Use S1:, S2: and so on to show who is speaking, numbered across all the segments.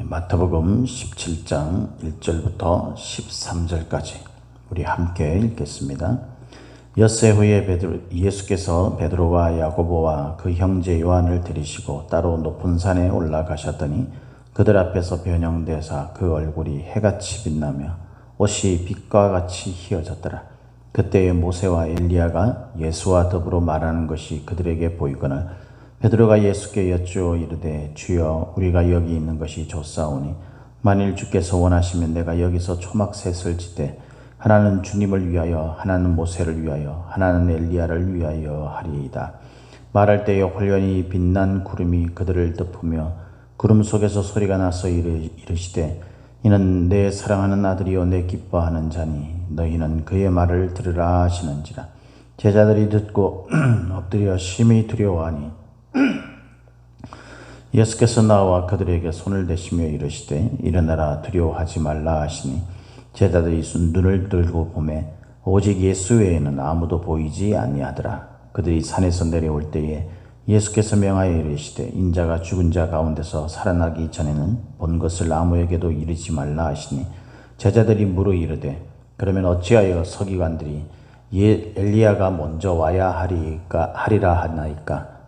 S1: 마태복음 17장 1절부터 13절까지 우리 함께 읽겠습니다. 엿새 후에 베드로, 예수께서 베드로와 야고보와 그 형제 요한을 들이시고 따로 높은 산에 올라가셨더니 그들 앞에서 변형되사 그 얼굴이 해같이 빛나며 옷이 빛과 같이 희어졌더라. 그때에 모세와 엘리야가 예수와 더불어 말하는 것이 그들에게 보이거늘 베드로가 예수께 여쭈어 이르되 주여 우리가 여기 있는 것이 좋사오니 만일 주께서 원하시면 내가 여기서 초막 셋을 짓되 하나는 주님을 위하여 하나는 모세를 위하여 하나는 엘리야를 위하여 하리이다. 말할 때에 홀연히 빛난 구름이 그들을 덮으며 구름 속에서 소리가 나서 이르, 이르시되 이는 내 사랑하는 아들이요 내 기뻐하는 자니 너희는 그의 말을 들으라 하시는지라 제자들이 듣고 엎드려 심히 두려워하니 예수께서 나와 그들에게 손을 대시며 이르시되 일어나라 두려워하지 말라 하시니 제자들이 눈을 들고 보매 오직 예수 외에는 아무도 보이지 아니하더라. 그들이 산에서 내려올 때에 예수께서 명하여 이르시되 인자가 죽은 자 가운데서 살아나기 전에는 본 것을 아무에게도 이르지 말라 하시니 제자들이 물어 이르되 그러면 어찌하여 서기관들이 예, 엘리야가 먼저 와야 하리까 하리라 하나이까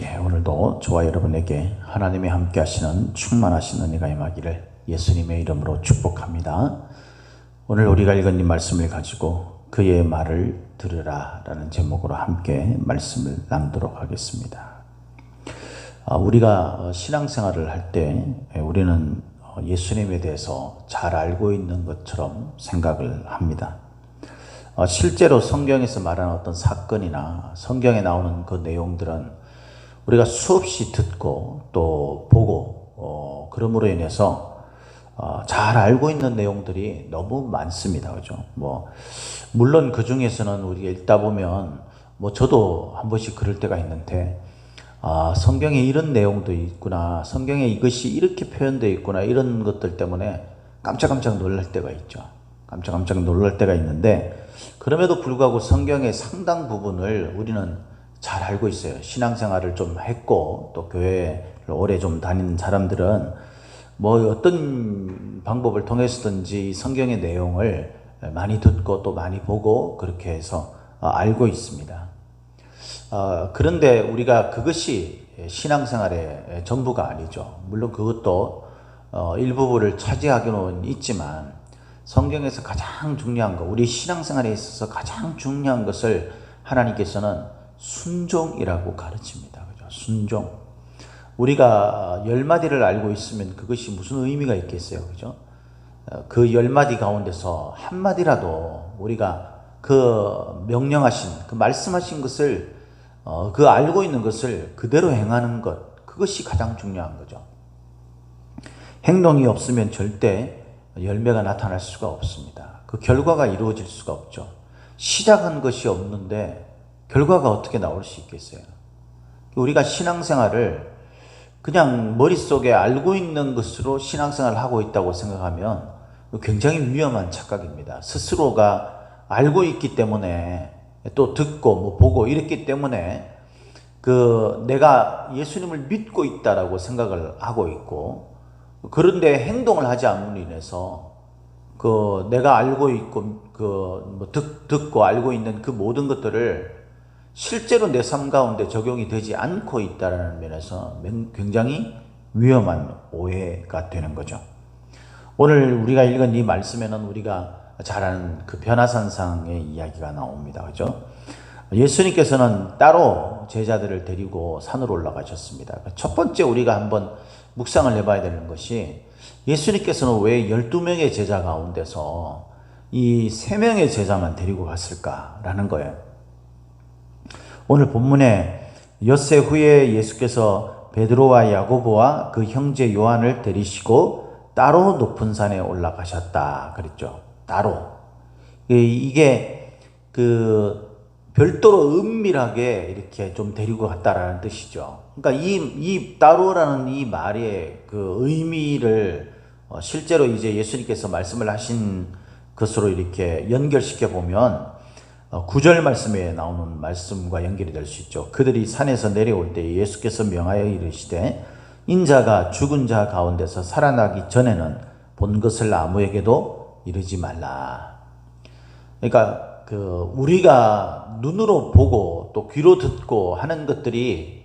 S1: 예, 오늘도 저와 여러분에게 하나님이 함께 하시는 충만하신 은혜가 임하기를 예수님의 이름으로 축복합니다. 오늘 우리가 읽은 이 말씀을 가지고 그의 말을 들으라 라는 제목으로 함께 말씀을 나누도록 하겠습니다. 아, 우리가 신앙생활을 할 때 우리는 예수님에 대해서 잘 알고 있는 것처럼 생각을 합니다. 어, 실제로 성경에서 말하는 어떤 사건이나 성경에 나오는 그 내용들은 우리가 수없이 듣고 또 보고 어, 그러므로 인해서 어, 잘 알고 있는 내용들이 너무 많습니다. 그죠? 뭐 물론 그 중에서는 우리가 읽다 보면 뭐 저도 한 번씩 그럴 때가 있는데 아, 성경에 이런 내용도 있구나. 성경에 이것이 이렇게 표현되어 있구나. 이런 것들 때문에 깜짝깜짝 놀랄 때가 있죠. 깜짝깜짝 놀랄 때가 있는데 그럼에도 불구하고 성경의 상당 부분을 우리는 잘 알고 있어요. 신앙생활을 좀 했고 또 교회를 오래 좀 다니는 사람들은 뭐 어떤 방법을 통해서든지 성경의 내용을 많이 듣고 또 많이 보고 그렇게 해서 알고 있습니다. 어, 그런데 우리가 그것이 신앙생활의 전부가 아니죠. 물론 그것도 어, 일부분을 차지하기는 있지만 성경에서 가장 중요한 것, 우리 신앙생활에 있어서 가장 중요한 것을 하나님께서는 순종이라고 가르칩니다. 그죠? 순종. 우리가 열 마디를 알고 있으면 그것이 무슨 의미가 있겠어요. 그죠? 어, 그열 마디 가운데서 한 마디라도 우리가 그 명령하신, 그 말씀하신 것을, 어, 그 알고 있는 것을 그대로 행하는 것, 그것이 가장 중요한 거죠. 행동이 없으면 절대 열매가 나타날 수가 없습니다. 그 결과가 이루어질 수가 없죠. 시작한 것이 없는데 결과가 어떻게 나올 수 있겠어요? 우리가 신앙생활을 그냥 머릿속에 알고 있는 것으로 신앙생활을 하고 있다고 생각하면 굉장히 위험한 착각입니다. 스스로가 알고 있기 때문에 또 듣고 뭐 보고 이랬기 때문에 그 내가 예수님을 믿고 있다라고 생각을 하고 있고 그런데 행동을 하지 않음으로 인해서 그 내가 알고 있고 그 뭐 듣고 알고 있는 그 모든 것들을 실제로 내 삶 가운데 적용이 되지 않고 있다는 면에서 굉장히 위험한 오해가 되는 거죠. 오늘 우리가 읽은 이 말씀에는 우리가 잘 아는 그 변화산상의 이야기가 나옵니다. 그죠? 예수님께서는 따로 제자들을 데리고 산으로 올라가셨습니다. 첫 번째 우리가 한번 묵상을 해봐야 되는 것이 예수님께서는 왜 12명의 제자 가운데서 이 3명의 제자만 데리고 갔을까라는 거예요. 오늘 본문에 엿새 후에 예수께서 베드로와 야고보와 그 형제 요한을 데리시고 따로 높은 산에 올라가셨다 그랬죠. 따로. 이- 이게 그 별도로 은밀하게 이렇게 좀 데리고 갔다라는 뜻이죠. 그러니까 이, 이 따로라는 이 말의 그 의미를 어, 실제로 이제 예수님께서 말씀을 하신 것으로 이렇게 연결시켜 보면 어, 구절 말씀에 나오는 말씀과 연결이 될 수 있죠. 그들이 산에서 내려올 때 예수께서 명하여 이르시되 인자가 죽은 자 가운데서 살아나기 전에는 본 것을 아무에게도 이르지 말라. 그러니까 그 우리가 눈으로 보고 또 귀로 듣고 하는 것들이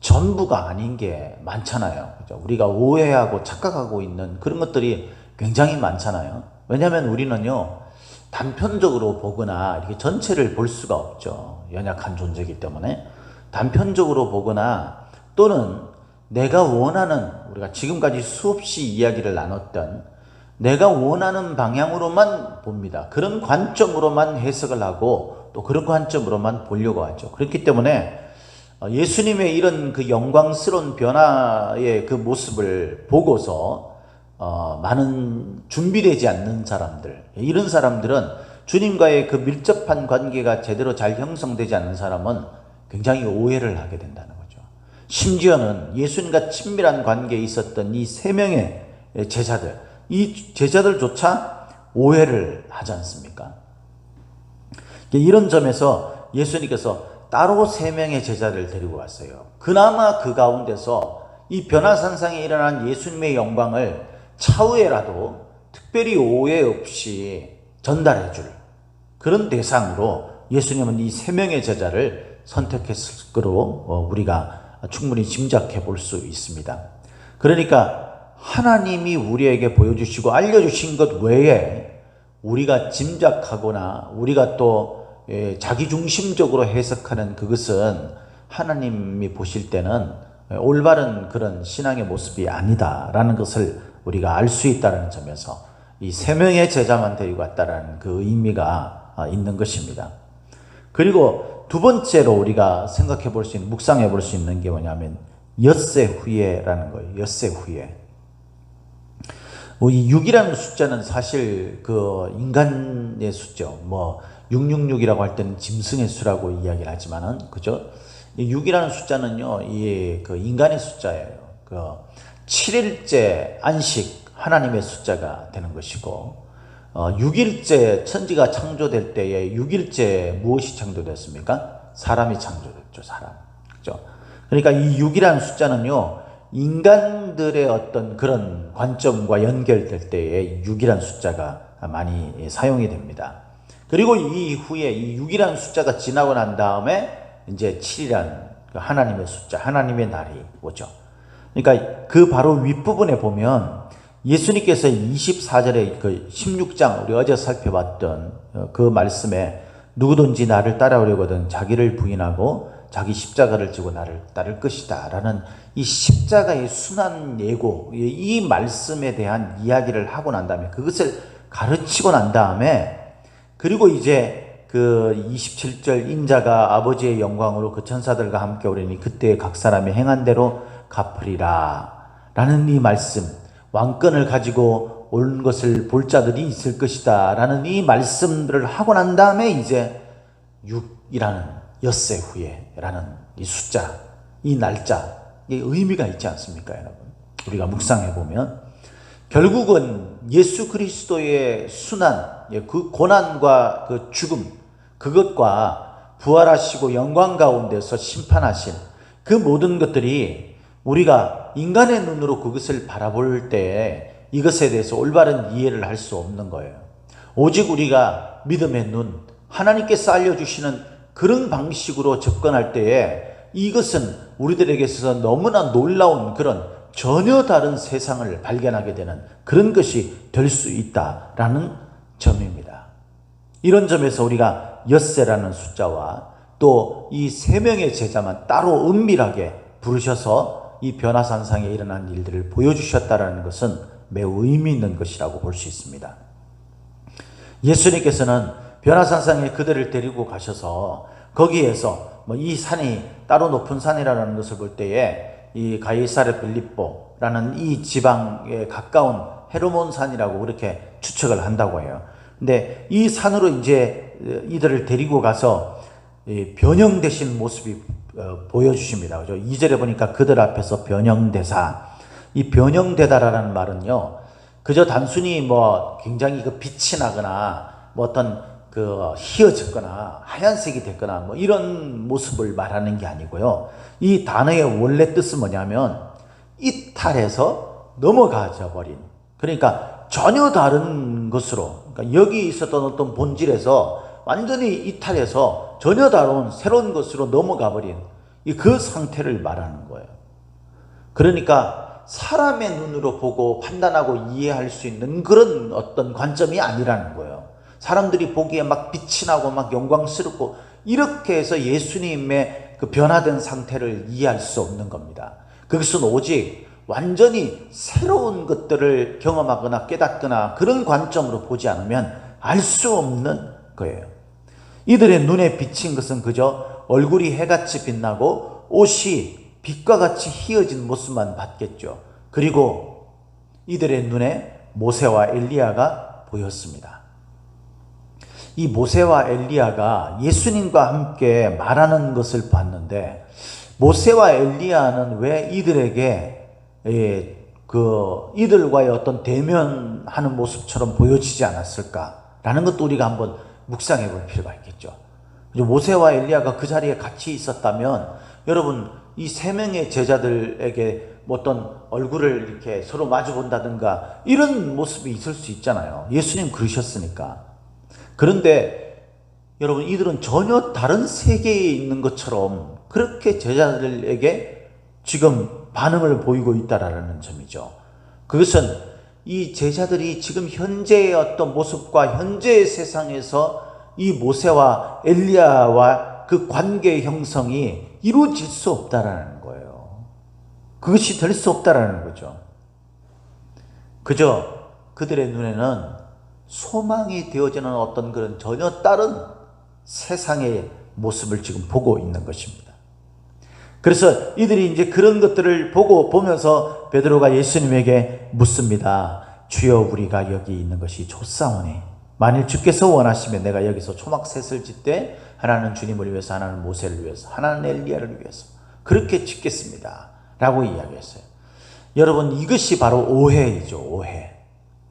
S1: 전부가 아닌 게 많잖아요. 그죠? 우리가 오해하고 착각하고 있는 그런 것들이 굉장히 많잖아요. 왜냐하면 우리는요 단편적으로 보거나 이렇게 전체를 볼 수가 없죠. 연약한 존재이기 때문에 단편적으로 보거나 또는 내가 원하는 우리가 지금까지 수없이 이야기를 나눴던 내가 원하는 방향으로만 봅니다. 그런 관점으로만 해석을 하고 또 그런 관점으로만 보려고 하죠. 그렇기 때문에 어, 예수님의 이런 그 영광스러운 변화의 그 모습을 보고서 어, 많은 준비되지 않는 사람들, 이런 사람들은 주님과의 그 밀접한 관계가 제대로 잘 형성되지 않는 사람은 굉장히 오해를 하게 된다는 거죠. 심지어는 예수님과 친밀한 관계에 있었던 이 세 명의 제자들, 이 제자들조차 오해를 하지 않습니까? 이런 점에서 예수님께서 따로 세 명의 제자를 데리고 왔어요. 그나마 그 가운데서 이 변화산상에 일어난 예수님의 영광을 차후에라도 특별히 오해 없이 전달해 줄 그런 대상으로 예수님은 이 세 명의 제자를 선택했을 거로 어, 우리가 충분히 짐작해 볼 수 있습니다. 그러니까 하나님이 우리에게 보여주시고 알려주신 것 외에 우리가 짐작하거나 우리가 또 예, 자기중심적으로 해석하는 그것은 하나님이 보실 때는 올바른 그런 신앙의 모습이 아니다라는 것을 우리가 알 수 있다는 점에서 이 세 명의 제자만 데리고 왔다라는 그 의미가 아, 있는 것입니다. 그리고 두 번째로 우리가 생각해 볼 수 있는, 묵상해 볼 수 있는 게 뭐냐면 엿새 후에라는 거예요. 엿새 후에. 뭐이 6이라는 숫자는 사실 그 인간의 숫자, 뭐 666이라고 할 때는 짐승의 수라고 이야기를 하지만은 그죠? 이 6이라는 숫자는요, 이 그 인간의 숫자예요. 그 7일째 안식 하나님의 숫자가 되는 것이고 어, 6일째 천지가 창조될 때에 6일째 무엇이 창조됐습니까? 사람이 창조됐죠, 사람. 그죠? 그러니까 이 6이라는 숫자는요, 인간들의 어떤 그런 관점과 연결될 때에 6이라는 숫자가 많이 사용이 됩니다. 그리고 이 후에 이 6이라는 숫자가 지나고 난 다음에 이제 7이라는 하나님의 숫자, 하나님의 날이 오죠. 그러니까 그 바로 윗부분에 보면 예수님께서 24절에 그 16장 우리 어제 살펴봤던 어, 그 말씀에 누구든지 나를 따라오려거든 자기를 부인하고 자기 십자가를 지고 나를 따를 것이다 라는 이 십자가의 순한 예고 이- 이 말씀에 대한 이야기를 하고 난 다음에 그것을 가르치고 난 다음에 그리고 이제 그 27절 인자가 아버지의 영광으로 그 천사들과 함께 오리니 그때 각 사람이 행한 대로 갚으리라. 라는 이 말씀 왕권을 가지고 온 것을 볼 자들이 있을 것이다. 라는 이 말씀들을 하고 난 다음에 이제 6이라는 엿새 후에 라는 이 숫자 이 날짜 이 의미가 있지 않습니까 여러분? 우리가 묵상해 보면 결국은 예수 그리스도의 순환, 예, 그 고난과 그 죽음, 그것과 부활하시고 영광 가운데서 심판하신 그 모든 것들이 우리가 인간의 눈으로 그것을 바라볼 때 이것에 대해서 올바른 이해를 할 수 없는 거예요. 오직 우리가 믿음의 눈, 하나님께서 알려주시는 그런 방식으로 접근할 때에 이것은 우리들에게 있어서 너무나 놀라운 그런 전혀 다른 세상을 발견하게 되는 그런 것이 될 수 있다라는 점입니다. 이런 점에서 우리가 엿새라는 숫자와 또 이 세 명의 제자만 따로 은밀하게 부르셔서 이 변화산상에 일어난 일들을 보여주셨다라는 것은 매우 의미 있는 것이라고 볼 수 있습니다. 예수님께서는 변화산상에 그들을 데리고 가셔서 거기에서 뭐 이 산이 따로 높은 산이라는 것을 볼 때에 이 가이사르 빌립보라는 이 지방에 가까운 헤르몬 산이라고 그렇게 추측을 한다고 해요. 근데 이 산으로 이제 이들을 데리고 가서 이 변형되신 모습이 어, 보여주십니다. 그죠? 2절에 보니까 그들 앞에서 변형되사. 이 변형되다라는 말은요, 그저 단순히 뭐 굉장히 그 빛이 나거나 뭐 어떤 그 희어졌거나 하얀색이 됐거나 뭐 이런 모습을 말하는 게 아니고요. 이 단어의 원래 뜻은 뭐냐면 이탈해서 넘어가져 버린. 그러니까 전혀 다른 것으로, 그러니까 여기 있었던 어떤 본질에서 완전히 이탈해서 전혀 다른 새로운 것으로 넘어가 버린 이그 상태를 말하는 거예요. 그러니까 사람의 눈으로 보고 판단하고 이해할 수 있는 그런 어떤 관점이 아니라는 거예요. 사람들이 보기에 막 빛이 나고 막 영광스럽고 이렇게 해서 예수님의 그 변화된 상태를 이해할 수 없는 겁니다. 그것은 오직 완전히 새로운 것들을 경험하거나 깨닫거나 그런 관점으로 보지 않으면 알 수 없는 거예요. 이들의 눈에 비친 것은 그저 얼굴이 해같이 빛나고 옷이 빛과 같이 희어진 모습만 봤겠죠. 그리고 이들의 눈에 모세와 엘리야가 보였습니다. 이 모세와 엘리야가 예수님과 함께 말하는 것을 봤는데 모세와 엘리야는 왜 이들에게 예, 그 이들과의 어떤 대면하는 모습처럼 보여지지 않았을까라는 것도 우리가 한번 묵상해 볼 필요가 있겠죠. 모세와 엘리야가 그 자리에 같이 있었다면 여러분 이 세 명의 제자들에게 뭐 어떤 얼굴을 이렇게 서로 마주 본다든가 이런 모습이 있을 수 있잖아요. 예수님 그러셨으니까. 그런데 여러분 이들은 전혀 다른 세계에 있는 것처럼 그렇게 제자들에게 지금 반응을 보이고 있다라는 점이죠. 그것은 이 제자들이 지금 현재의 어떤 모습과 현재의 세상에서 이 모세와 엘리야와 그 관계 형성이 이루어질 수 없다라는 거예요. 그것이 될 수 없다라는 거죠. 그저 그들의 눈에는 소망이 되어지는 어떤 그런 전혀 다른 세상의 모습을 지금 보고 있는 것입니다. 그래서 이들이 이제 그런 것들을 보고 보면서 베드로가 예수님에게 묻습니다. 주여 우리가 여기 있는 것이 좋사오니 만일 주께서 원하시면 내가 여기서 초막 셋을 짓되 하나는 주님을 위해서 하나는 모세를 위해서 하나는 엘리야를 위해서 그렇게 짓겠습니다. 라고 이야기했어요. 여러분 이것이 바로 오해이죠. 오해.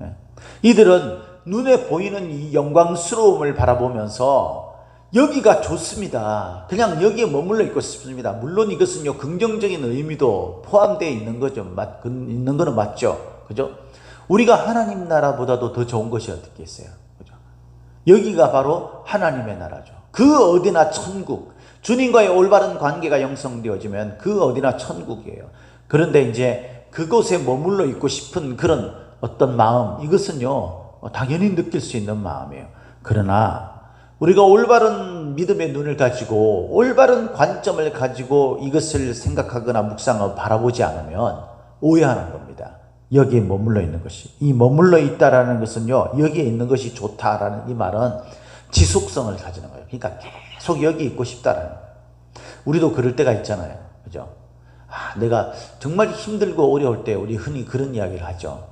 S1: 예. 이들은 눈에 보이는 이 영광스러움을 바라보면서 여기가 좋습니다. 그냥 여기에 머물러 있고 싶습니다. 물론 이것은요, 긍정적인 의미도 포함되어 있는 거죠. 맞, 있는 거는 맞죠. 그죠? 우리가 하나님 나라보다도 더 좋은 것이 어떻게 있어요? 그죠? 여기가 바로 하나님의 나라죠. 그 어디나 천국. 주님과의 올바른 관계가 형성되어지면 그 어디나 천국이에요. 그런데 이제 그곳에 머물러 있고 싶은 그런 어떤 마음, 이것은요, 당연히 느낄 수 있는 마음이에요. 그러나 우리가 올바른 믿음의 눈을 가지고 올바른 관점을 가지고 이것을 생각하거나 묵상하고 바라보지 않으면 오해하는 겁니다. 여기에 머물러 있는 것이. 이 머물러 있다라는 것은요, 여기에 있는 것이 좋다라는 이 말은 지속성을 가지는 거예요. 그러니까 계속 여기 있고 싶다라는. 우리도 그럴 때가 있잖아요. 그죠? 아, 내가 정말 힘들고 어려울 때 우리 흔히 그런 이야기를 하죠.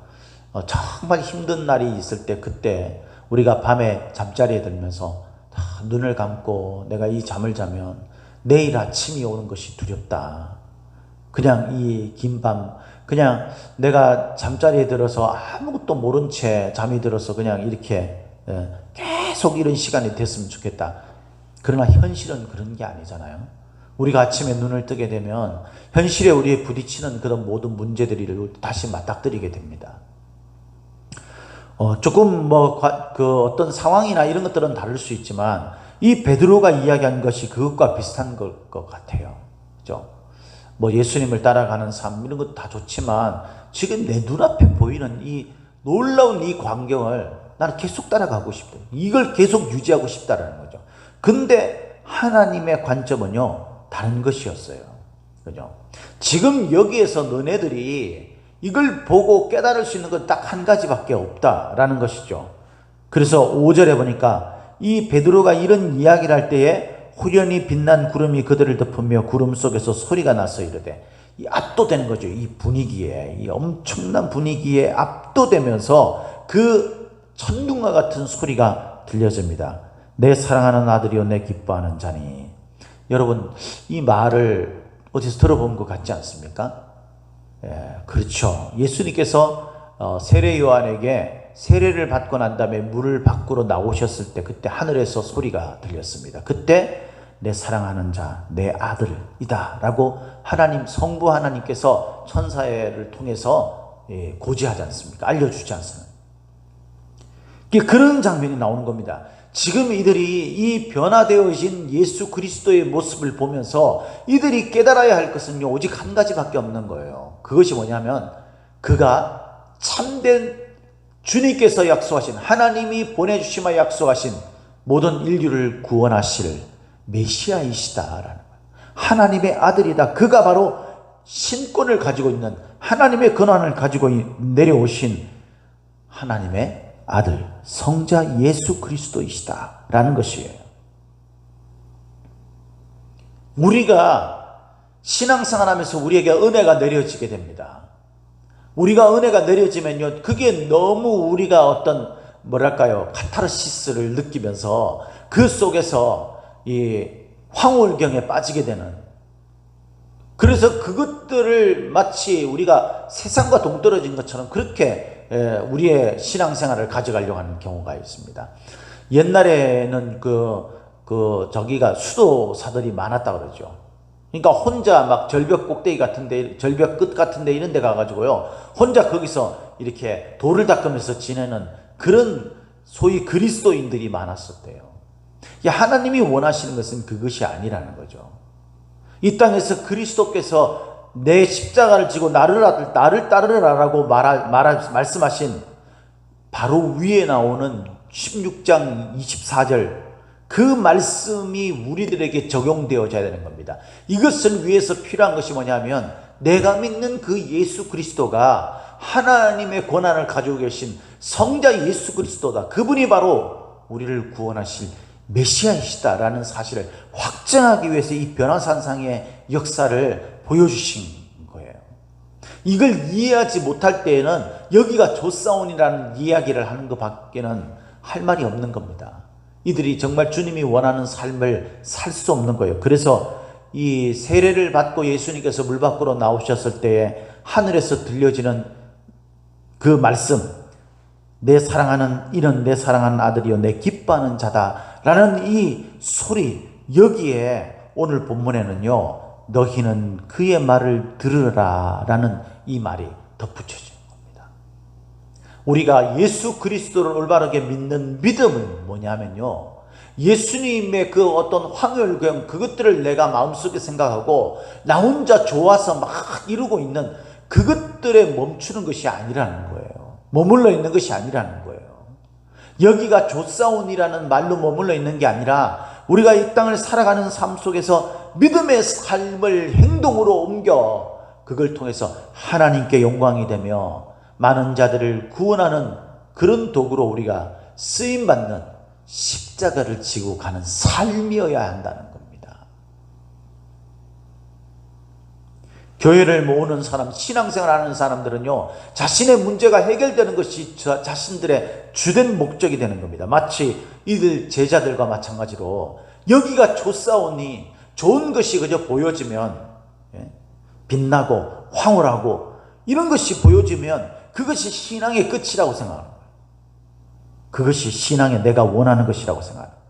S1: 어, 정말 힘든 날이 있을 때 그때 우리가 밤에 잠자리에 들면서 눈을 감고 내가 이 잠을 자면 내일 아침이 오는 것이 두렵다. 그냥 이 긴 밤, 그냥 내가 잠자리에 들어서 아무것도 모른 채 잠이 들어서 그냥 이렇게 예, 계속 이런 시간이 됐으면 좋겠다. 그러나 현실은 그런 게 아니잖아요. 우리가 아침에 눈을 뜨게 되면 현실에 우리의 부딪히는 그런 모든 문제들을 다시 맞닥뜨리게 됩니다. 어, 조금 뭐, 그 어떤 상황이나 이런 것들은 다를 수 있지만, 이 베드로가 이야기한 것이 그것과 비슷한 것, 것 같아요. 그죠? 뭐 예수님을 따라가는 삶, 이런 것도 다 좋지만, 지금 내 눈앞에 보이는 이 놀라운 이 광경을 나는 계속 따라가고 싶다. 이걸 계속 유지하고 싶다라는 거죠. 근데 하나님의 관점은요, 다른 것이었어요. 그죠? 지금 여기에서 너네들이 이걸 보고 깨달을 수 있는 건 딱 한 가지밖에 없다라는 것이죠. 그래서 5절에 보니까 이 베드로가 이런 이야기를 할 때에 후련히 빛난 구름이 그들을 덮으며 구름 속에서 소리가 나서 이르되 이 압도되는 거죠. 이 분위기에 이 엄청난 분위기에 압도되면서 그 천둥 천둥과 같은 소리가 들려집니다. 내 사랑하는 아들이요 내 기뻐하는 자니. 여러분 이 말을 어디서 들어본 것 같지 않습니까? 예, 그렇죠. 예수님께서 어, 세례 요한에게 세례를 받고 난 다음에 물을 밖으로 나오셨을 때 그때 하늘에서 소리가 들렸습니다. 그때 내 사랑하는 자, 내 아들이다 라고 하나님 성부 하나님께서 천사를 통해서 예, 고지하지 않습니까? 알려주지 않습니까? 그런 장면이 나오는 겁니다. 지금 이들이 이 변화되어진 예수 그리스도의 모습을 보면서 이들이 깨달아야 할 것은요, 오직 한 가지밖에 없는 거예요. 그것이 뭐냐면, 그가 참된 주님께서 약속하신, 하나님이 보내주시마 약속하신 모든 인류를 구원하실 메시아이시다라는 거예요. 하나님의 아들이다. 그가 바로 신권을 가지고 있는 하나님의 권한을 가지고 내려오신 하나님의 아들, 성자 예수 그리스도이시다. 라는 것이에요. 우리가 신앙생활 하면서 우리에게 은혜가 내려지게 됩니다. 우리가 은혜가 내려지면요, 그게 너무 우리가 어떤, 뭐랄까요, 카타르시스를 느끼면서 그 속에서 이 황홀경에 빠지게 되는 그래서 그것들을 마치 우리가 세상과 동떨어진 것처럼 그렇게 우리의 신앙생활을 가져가려고 하는 경우가 있습니다. 옛날에는 그, 그, 저기가 수도사들이 많았다 그러죠. 그러니까 혼자 막 절벽 꼭대기 같은 데, 절벽 끝 같은 데 이런 데 가가지고요. 혼자 거기서 이렇게 돌을 닦으면서 지내는 그런 소위 그리스도인들이 많았었대요. 하나님이 원하시는 것은 그것이 아니라는 거죠. 이 땅에서 그리스도께서 내 십자가를 지고 나를, 나를 따르라라고 말하, 말하, 말씀하신 바로 위에 나오는 16장 24절 그 말씀이 우리들에게 적용되어져야 되는 겁니다. 이것을 위해서 필요한 것이 뭐냐면 내가 믿는 그 예수 그리스도가 하나님의 권한을 가지고 계신 성자 예수 그리스도다. 그분이 바로 우리를 구원하실 메시아이시다라는 사실을 확정하기 위해서 이 변화산상의 역사를 보여주신 거예요. 이걸 이해하지 못할 때에는 여기가 조사온이라는 이야기를 하는 것 밖에는 할 말이 없는 겁니다. 이들이 정말 주님이 원하는 삶을 살 수 없는 거예요. 그래서 이 세례를 받고 예수님께서 물 밖으로 나오셨을 때에 하늘에서 들려지는 그 말씀, 내 사랑하는 이는 내 사랑하는 아들이요 내 기뻐하는 자다라는 이 소리 여기에 오늘 본문에는요 너희는 그의 말을 들으라 라는 이 말이 겁니다. 우리가 예수 그리스도를 올바르게 믿는 믿음은 뭐냐면요. 예수님의 그 어떤 황홀경 그것들을 내가 마음속에 생각하고 나 혼자 좋아서 막 이루고 있는 그것들에 멈추는 것이 아니라는 거예요. 머물러 있는 것이 아니라는 거예요. 여기가 조사온이라는 말로 머물러 있는 게 아니라 우리가 이 땅을 살아가는 삶 속에서 믿음의 삶을 행동으로 옮겨 그걸 통해서 하나님께 영광이 되며 많은 자들을 구원하는 그런 도구로 우리가 쓰임 받는 십자가를 지고 가는 삶이어야 한다는 겁니다. 교회를 모으는 사람, 신앙생활 하는 사람들은요, 자신의 문제가 해결되는 것이 자신들의 주된 목적이 되는 겁니다. 마치 이들 제자들과 마찬가지로 여기가 좋사오니 좋은 것이 그저 보여지면 예, 빛나고 황홀하고 이런 것이 보여지면 그것이 신앙의 끝이라고 생각하는 거예요. 그것이 신앙의 내가 원하는 것이라고 생각하는 거예요.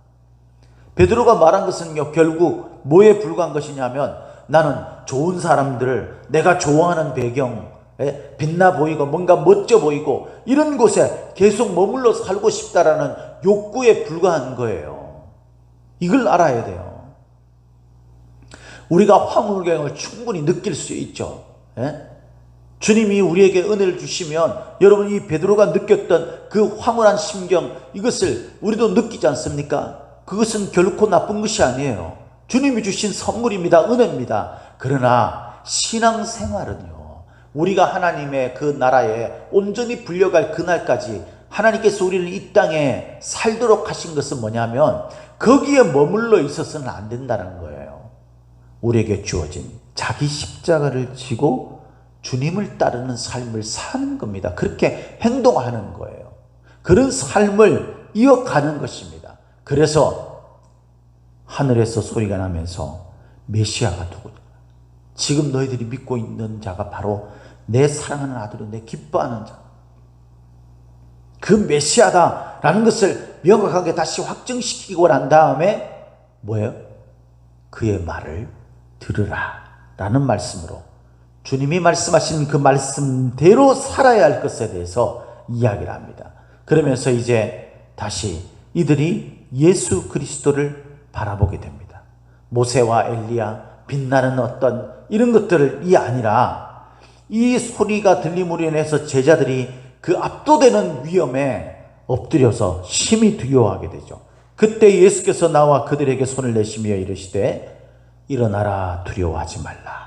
S1: 베드로가 말한 것은요 결국 뭐에 불과한 것이냐면 나는 좋은 사람들을 내가 좋아하는 배경 예, 빛나 보이고 뭔가 멋져 보이고 이런 곳에 계속 머물러 살고 싶다라는 욕구에 불과한 거예요. 이걸 알아야 돼요. 우리가 황홀경을 충분히 느낄 수 있죠. 예? 주님이 우리에게 은혜를 주시면 여러분 이 베드로가 느꼈던 그 황홀한 심경 이것을 우리도 느끼지 않습니까? 그것은 결코 나쁜 것이 아니에요. 주님이 주신 선물입니다. 은혜입니다. 그러나 신앙생활은요. 우리가 하나님의 그 나라에 온전히 불려갈 그날까지 하나님께서 우리를 이 땅에 살도록 하신 것은 뭐냐면 거기에 머물러 있어서는 안 된다는 거예요. 우리에게 주어진 자기 십자가를 지고 주님을 따르는 삶을 사는 겁니다. 그렇게 행동하는 거예요. 그런 삶을 이어가는 것입니다. 그래서 하늘에서 소리가 나면서 메시아가 누구냐? 지금 너희들이 믿고 있는 자가 바로 내 사랑하는 아들은 내 기뻐하는 자. 그 메시아다라는 것을 명확하게 다시 확정시키고 난 다음에 뭐예요? 그의 말을 들으라 라는 말씀으로 주님이 말씀하신 그 말씀대로 살아야 할 것에 대해서 이야기를 합니다. 그러면서 이제 다시 이들이 예수 그리스도를 바라보게 됩니다. 모세와 엘리야 빛나는 어떤 이런 것들을 이 아니라 이 소리가 들림으로 인해서 제자들이 그 압도되는 위험에 엎드려서 심히 두려워하게 되죠. 그때 예수께서 나와 그들에게 손을 내시며 이르시되 일어나라 두려워하지 말라.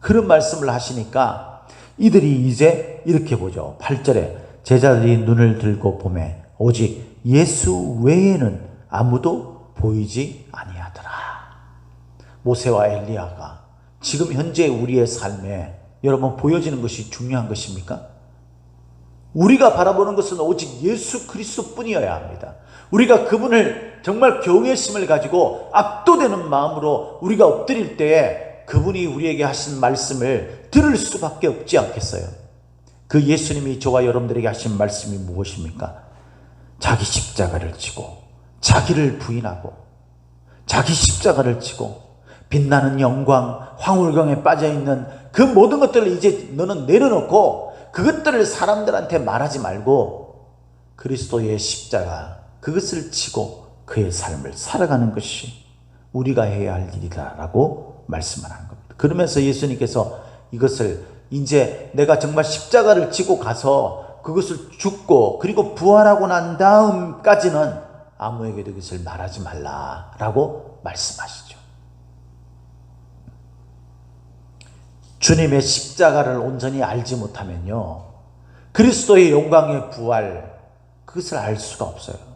S1: 그런 말씀을 하시니까 이들이 이제 이렇게 보죠. 8절에 제자들이 눈을 들고 보매 오직 예수 외에는 아무도 보이지 아니하더라. 모세와 엘리야가 지금 현재 우리의 삶에 여러분 보여지는 것이 중요한 것입니까? 우리가 바라보는 것은 오직 예수 그리스도 뿐이어야 합니다. 우리가 그분을 정말 경외심을 가지고 압도되는 마음으로 우리가 엎드릴 때에 그분이 우리에게 하신 말씀을 들을 수밖에 없지 않겠어요. 그 예수님이 저와 여러분들에게 하신 말씀이 무엇입니까? 자기 십자가를 지고 자기를 부인하고 자기 십자가를 지고 빛나는 영광, 황홀경에 빠져 있는 그 모든 것들을 이제 너는 내려놓고 그것들을 사람들한테 말하지 말고 그리스도의 십자가 그것을 지고 그의 삶을 살아가는 것이 우리가 해야 할 일이다라고 말씀을 하는 겁니다. 그러면서 예수님께서 이것을 이제 내가 정말 십자가를 지고 가서 그것을 죽고 그리고 부활하고 난 다음까지는 아무에게도 이것을 말하지 말라라고 말씀하시죠. 주님의 십자가를 온전히 알지 못하면요. 그리스도의 영광의 부활, 그것을 알 수가 없어요.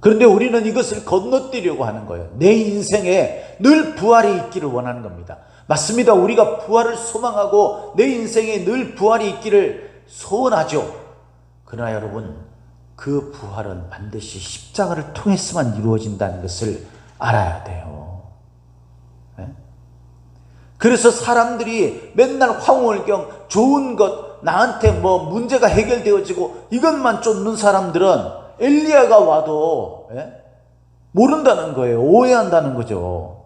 S1: 그런데 우리는 이것을 건너뛰려고 하는 거예요. 내 인생에 늘 부활이 있기를 원하는 겁니다. 맞습니다. 우리가 부활을 소망하고 내 인생에 늘 부활이 있기를 소원하죠. 그러나 여러분, 그 부활은 반드시 십자가를 통해서만 이루어진다는 것을 알아야 돼요. 네? 그래서 사람들이 맨날 황홀경 좋은 것 나한테 뭐 문제가 해결되어지고 이것만 쫓는 사람들은 엘리야가 와도 예? 모른다는 거예요. 오해한다는 거죠.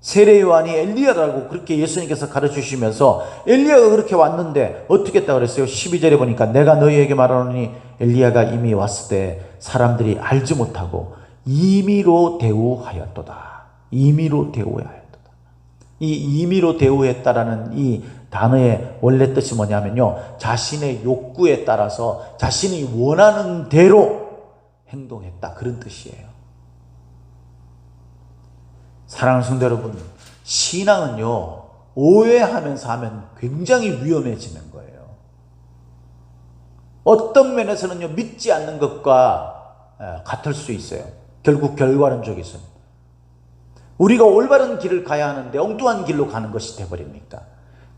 S1: 세례 요한이 엘리야라고 그렇게 예수님께서 가르쳐 주시면서 엘리야가 그렇게 왔는데 어떻게 했다 그랬어요? 12절에 보니까 내가 너희에게 말하노니 엘리야가 이미 왔을 때 사람들이 알지 못하고 임의로 대우하였도다. 임의로 대우하였도다. 이 임의로 대우했다라는 이 단어의 원래 뜻이 뭐냐면요. 자신의 욕구에 따라서 자신이 원하는 대로 행동했다. 그런 뜻이에요. 사랑하는 성도 여러분, 신앙은요, 오해하면서 하면 굉장히 위험해지는 거예요. 어떤 면에서는요, 믿지 않는 것과 같을 수 있어요. 결국 결과는 저기서. 우리가 올바른 길을 가야 하는데 엉뚱한 길로 가는 것이 되버립니까?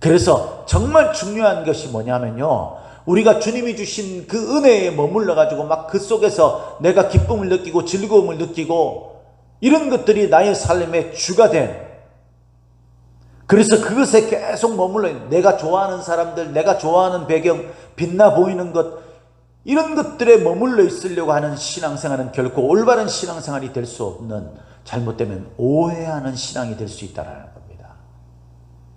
S1: 그래서 정말 중요한 것이 뭐냐면요. 우리가 주님이 주신 그 은혜에 머물러 가지고 막 그 속에서 내가 기쁨을 느끼고 즐거움을 느끼고 이런 것들이 나의 삶의 주가 된 그래서 그것에 계속 머물러 있는 내가 좋아하는 사람들, 내가 좋아하는 배경, 빛나 보이는 것 이런 것들에 머물러 있으려고 하는 신앙생활은 결코 올바른 신앙생활이 될 수 없는 잘못되면 오해하는 신앙이 될 수 있다는 겁니다.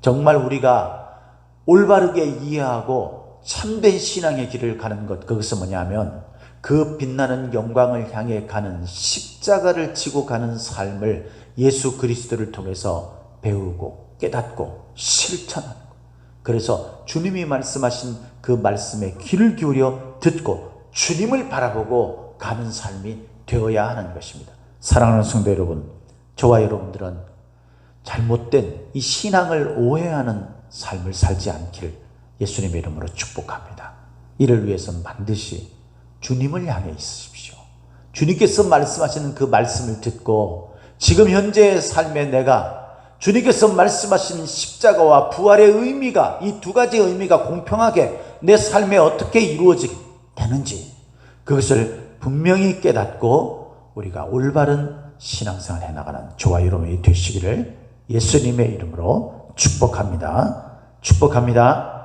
S1: 정말 우리가 올바르게 이해하고 참된 신앙의 길을 가는 것 그것은 뭐냐면 그 빛나는 영광을 향해 가는 십자가를 지고 가는 삶을 예수 그리스도를 통해서 배우고 깨닫고 실천하는 것. 그래서 주님이 말씀하신 그 말씀에 귀를 기울여 듣고 주님을 바라보고 가는 삶이 되어야 하는 것입니다. 사랑하는 성도 여러분, 저와 여러분들은 잘못된 이 신앙을 오해하는 삶을 살지 않길 예수님의 이름으로 축복합니다. 이를 위해서는 반드시 주님을 향해 있으십시오. 주님께서 말씀하시는 그 말씀을 듣고 지금 현재의 삶에 내가 주님께서 말씀하신 십자가와 부활의 의미가 이 두 가지 의미가 공평하게 내 삶에 어떻게 이루어지게 되는지 그것을 분명히 깨닫고 우리가 올바른 신앙생활 해나가는 저와 여러분이 되시기를 예수님의 이름으로 축복합니다. 축복합니다.